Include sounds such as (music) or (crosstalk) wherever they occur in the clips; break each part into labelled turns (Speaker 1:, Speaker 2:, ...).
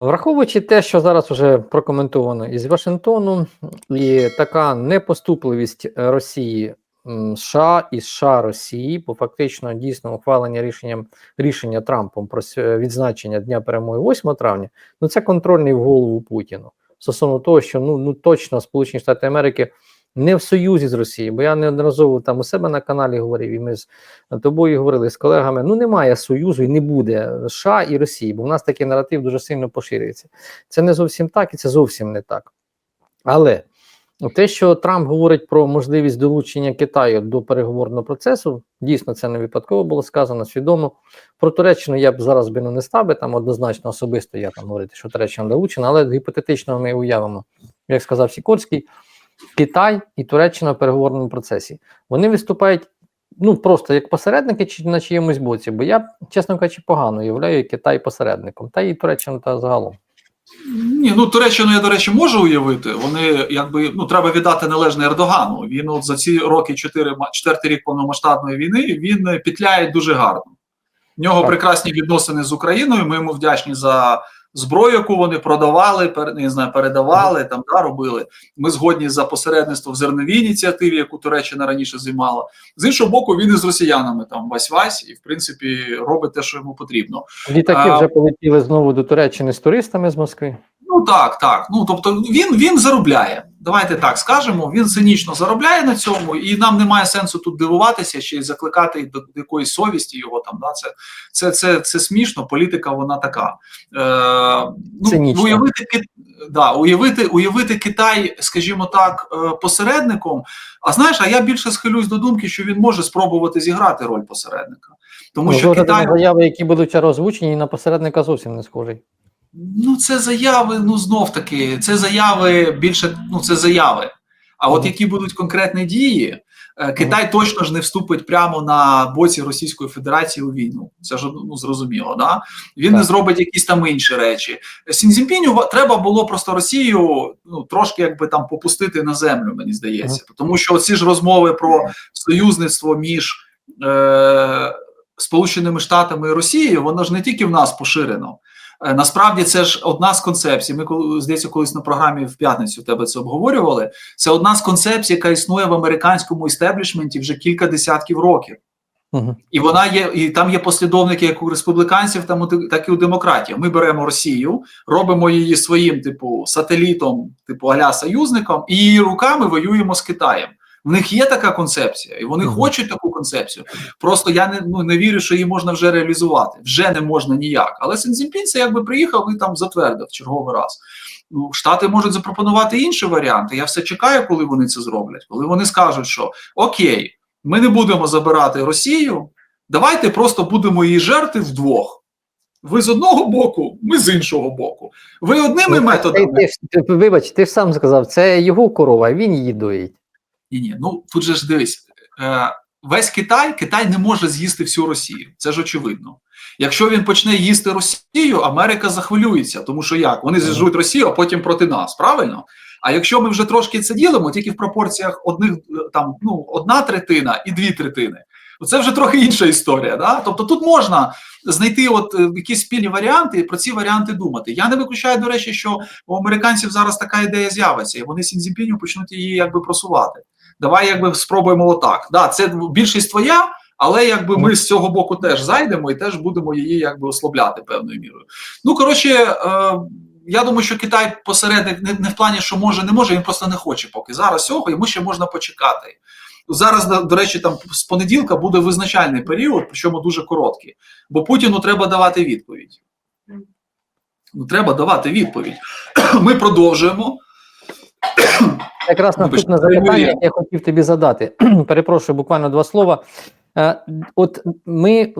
Speaker 1: Враховуючи те, що зараз вже прокоментовано із Вашингтону, і така непоступливість Росії США і США Росії, бо фактично дійсно ухвалення рішенням рішення Трампом про відзначення Дня перемоги 8 травня, ну це контрольний в голову Путіну. Стосовно того, що ну ну точно Сполучені Штати Америки не в союзі з Росією, бо я неодноразово там у себе на каналі говорив, і ми з тобою говорили з колегами. Ну немає союзу і не буде США і Росії, бо в нас такий наратив дуже сильно поширюється. Це не зовсім так, і це зовсім не так. Але те, що Трамп говорить про можливість долучення Китаю до переговорного процесу, дійсно це не випадково було сказано свідомо. Про Туреччину я б зараз би не став би там однозначно особисто. Я там говорити, що Туреччина долучена, але гіпотетично ми уявимо, як сказав Сікорський, Китай і Туреччина в переговорному процесі. Вони виступають ну просто як посередники чи на чиємусь боці. Бо я, чесно кажучи, погано уявляю Китай посередником, та і Туреччину та загалом.
Speaker 2: Ні, ну Туреччину я, до речі, можу уявити. Вони якби ну треба віддати належне Ердогану. Він от за ці роки, чотири ма- четвертий рік повномасштабної війни, він петляє дуже гарно. В нього
Speaker 1: Так.
Speaker 2: прекрасні відносини з Україною. Ми йому вдячні за зброю, яку вони продавали, пер, не знаю, передавали там, да, робили. Ми згодні за посередництво в зерновій ініціативі, яку Туреччина раніше займала. З іншого боку, він із росіянами там вась-вась, і в принципі робить те, що йому потрібно.
Speaker 1: Літаки вже полетіли знову до Туреччини з туристами з Москви.
Speaker 2: Ну так, так. Ну тобто він, він заробляє. Давайте так скажемо. Він цинічно заробляє на цьому, і нам немає сенсу тут дивуватися чи закликати до, якоїсь совісті його там. Да? Це, це, це, це смішно. Політика вона така. Е, ну, уявити, да, уявити, уявити Китай, скажімо так, е, посередником. А знаєш, а я більше схилюсь до думки, що він може спробувати зіграти роль посередника, тому
Speaker 1: Ну,
Speaker 2: що Китай.
Speaker 1: заяви, які будуть озвучені, на посередника зовсім не схожий.
Speaker 2: Ну, це заяви, ну знов таки, це заяви більше, ну це заяви. А от які будуть конкретні дії, е, Китай точно ж не вступить прямо на боці Російської Федерації у війну. Це ж ну зрозуміло. Да? Він не зробить якісь там інші речі. Сінзінпіню ва- треба було просто Росію ну трошки якби там попустити на землю, мені здається, тому що ці ж розмови про союзництво між е, Сполученими Штатами і Росією, воно ж не тільки в нас поширено. Е, Насправді це ж одна з концепцій. Ми здається, колись на програмі в п'ятницю тебе це обговорювали. Це одна з концепцій, яка існує в американському істеблішменті вже кілька десятків років.
Speaker 1: Угу.
Speaker 2: І вона є, і там є послідовники як у республіканців, там так і у демократів. Ми беремо Росію, робимо її своїм, типу, сателітом, типу аля союзником, і її руками воюємо з Китаєм. В них є така концепція, і вони хочуть таку концепцію. Просто я не ну не вірю, що її можна вже реалізувати. Вже не можна ніяк. Але Сензінпін це якби приїхав і там затвердив черговий раз. Ну, Штати можуть запропонувати інші варіанти. Я все чекаю, коли вони це зроблять. Коли вони скажуть, що окей, ми не будемо забирати Росію, давайте просто будемо її жерти вдвох. Ви з одного боку, ми з іншого боку. Ви одними методами.
Speaker 1: Ну, Ти, ти, ти, вибач, ти ж сам сказав, це його корова, він її доїть.
Speaker 2: Ні, ні, ну тут же ж дивись, е, весь Китай, Китай не може з'їсти всю Росію. Це ж очевидно. Якщо він почне їсти Росію, Америка захвилюється, тому що як? Вони зіжуть Росію, а потім проти нас, правильно? А якщо ми вже трошки це ділимо, тільки в пропорціях одних е, там ну одна третина і дві третини, це вже трохи інша історія. Да? Тобто тут можна знайти от е, якісь спільні варіанти і про ці варіанти думати. Я не виключаю, до речі, що у американців зараз така ідея з'явиться, і вони Сінзінпіню почнуть її якби просувати. Давай якби спробуємо отак. Да, це більшість твоя, але якби ми з цього боку теж зайдемо і теж будемо її якби ослабляти певною мірою. Ну коротше, е, я думаю, що Китай посередник не, не в плані, що може, не може, він просто не хоче поки. Зараз цього йому ще можна почекати. Зараз, до- речі, там з понеділка буде визначальний період, причому дуже короткий, бо Путіну треба давати відповідь. Ну, треба давати відповідь. (clears throat) Ми продовжуємо.
Speaker 1: Якраз наступне запитання, я хотів тобі задати. (clears throat) Перепрошую, буквально два слова. Е, От ми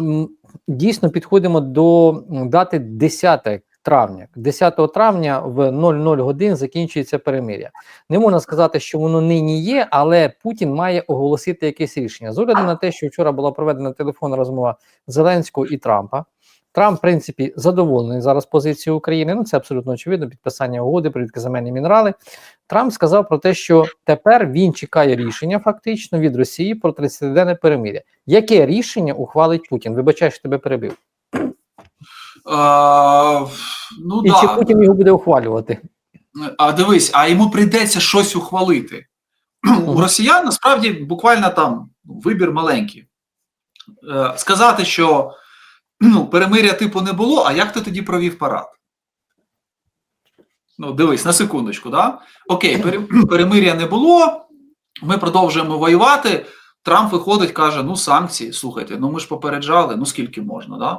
Speaker 1: дійсно підходимо до дати 10 травня. 10 травня в 00 годин закінчується перемиря. Не можна сказати, що воно нині є, але Путін має оголосити якесь рішення. З огляду на те, що вчора була проведена телефонна розмова Зеленського і Трампа. Трамп, в принципі, задоволений зараз позицією України. Ну це абсолютно очевидно. Підписання угоди про рідкоземельні мінерали. Трамп сказав про те, що тепер він чекає рішення фактично від Росії про 30-денне перемиря. Яке рішення ухвалить Путін? Вибачай, що тебе перебив.
Speaker 2: Ну,
Speaker 1: І
Speaker 2: да.
Speaker 1: чи Путін його буде ухвалювати?
Speaker 2: А дивись, а йому прийдеться щось ухвалити. (clears throat) У росіян насправді буквально там вибір маленький. Е, Сказати, що ну, перемиря типу не було, а як ти тоді провів парад? Ну, дивись, на секундочку, да? Окей, (clears throat) перемиря не було, ми продовжуємо воювати. Трамп виходить, каже: ну, санкції, слухайте, ну ми ж попереджали, ну скільки можна, да?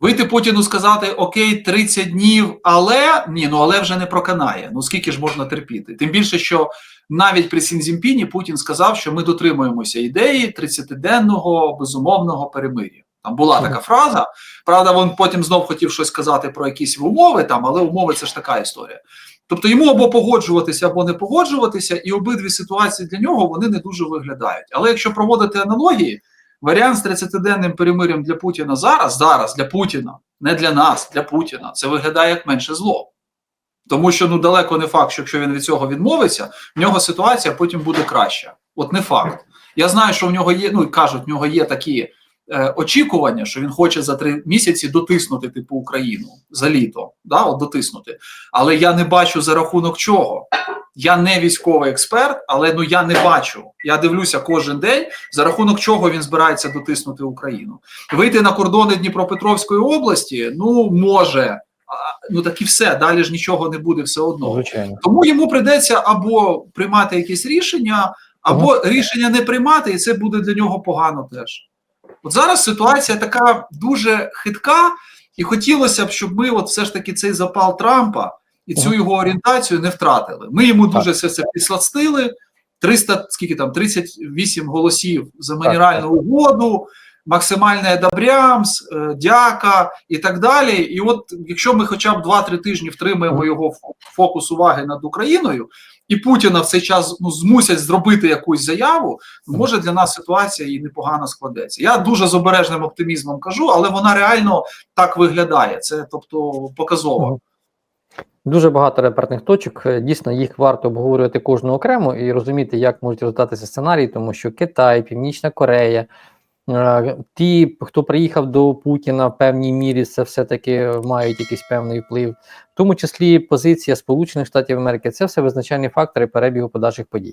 Speaker 2: Вийти Путіну сказати окей, 30 днів, але ні, ну але вже не проканає. Ну скільки ж можна терпіти? Тим більше, що навіть при Сінзімпіні Путін сказав, що ми дотримуємося ідеї 30-денного безумовного перемир'я. Там була така фраза. Правда, він потім знов хотів щось сказати про якісь умови там, але умови це ж така історія. Тобто йому або погоджуватися, або не погоджуватися, і обидві ситуації для нього вони не дуже виглядають. Але якщо проводити аналогії, Варіант з 30-денним перемир'ям для Путіна зараз, зараз для Путіна, не для нас, для Путіна, це виглядає як менше зло. Тому що ну далеко не факт, що якщо він від цього відмовиться, в нього ситуація потім буде краща. От не факт. Я знаю, що в нього є, ну кажуть, в нього є такі очікування, що він хоче за три місяці дотиснути типу Україну за літо, да, от дотиснути. Але я не бачу за рахунок чого. Я не військовий експерт, але ну я не бачу. Я дивлюся кожен день, за рахунок чого він збирається дотиснути Україну. Вийти на кордони Дніпропетровської області, ну може, ну так і все. Далі ж нічого не буде все одно.
Speaker 1: Звичайно.
Speaker 2: Тому йому прийдеться або приймати якісь рішення, або рішення не приймати, і це буде для нього погано теж. От зараз ситуація така дуже хитка, і хотілося б, щоб ми, от все ж таки, цей запал Трампа і цю його орієнтацію не втратили. Ми йому дуже все це підсластили. 300, скільки там, 38 голосів за мінеральну угоду, максимальний одобрямс, е, дяка і так далі. І от якщо ми хоча б 2-3 тижні втримаємо його фокус уваги над Україною, і Путіна в цей час ну, змусять зробити якусь заяву, ну, може для нас ситуація і непогано складеться. Я дуже з обережним оптимізмом кажу, але вона реально так виглядає. Це тобто показово.
Speaker 1: Дуже багато репертних точок. Е, Дійсно, їх варто обговорювати кожну окремо і розуміти, як можуть розвитатися сценарії, тому що Китай, Північна Корея, ті, хто приїхав до Путіна в певній мірі, це все-таки мають якийсь певний вплив, в тому числі позиція Сполучених Штатів Америки. Це все визначальні фактори перебігу подальших подій.